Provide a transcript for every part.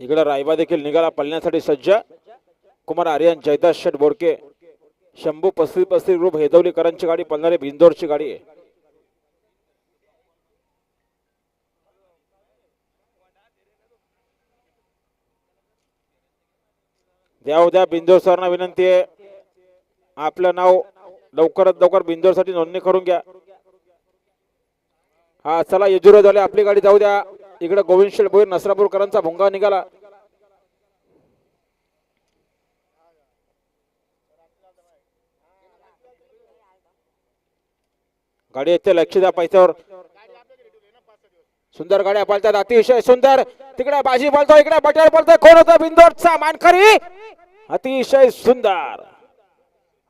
इकडे रायबा देखील निघाला पळण्यासाठी सज्ज. कुमार आर्यन जयदास शेठ बोडके शंभू पस्तीस पस्तीस ग्रुप हेदवलीकरांची गाडी पळणारी बिंदोरची गाडी आहे. द्या उद्या बिंदोर सरना विनंती आहे. आपलं नाव लवकरात लवकर बिंदोरसाठी नोंदणी करून घ्या. हा चला येजुरे झाले आपली गाडी जाऊ द्या. इकडे गोविंद शेठ भोईर नसरापूरकरांचा भुंगा निघाला. गाडी येते लक्ष द्या पैशावर. सुंदर गाड्या पळतात अतिशय सुंदर. तिकडे बाजी बोलतो इकडे बटर बोलतोय कोण होता? बिंदोरचा मानकरी. अतिशय सुंदर.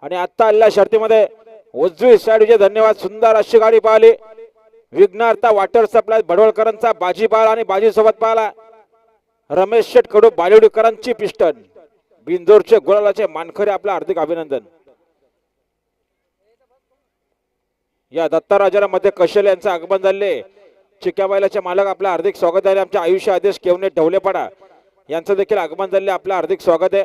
आणि आता आलेल्या शर्तीमध्ये उजवी साईडचे धन्यवाद सुंदर अशी गाडी पाहिली. विघ्नार्था वॉटर सप्लाय भडवळकरांचा बाजीपाळ आणि बाजी सोबत पाहिला रमेश शेठ कडू बालिवडीकरांची पिस्टन बिंदोरचे गोळालाचे मानखरे आपलं हार्दिक अभिनंदन. या दत्ता मध्ये कशल यांचं आगमन झाले. चिक्याबाईलाचे मालक आपलं हार्दिक स्वागत आहे आमच्या आयुष्य आदेश केवणे ढवलेपाडा. यांचं देखील आगमन झाले. आपलं हार्दिक स्वागत आहे.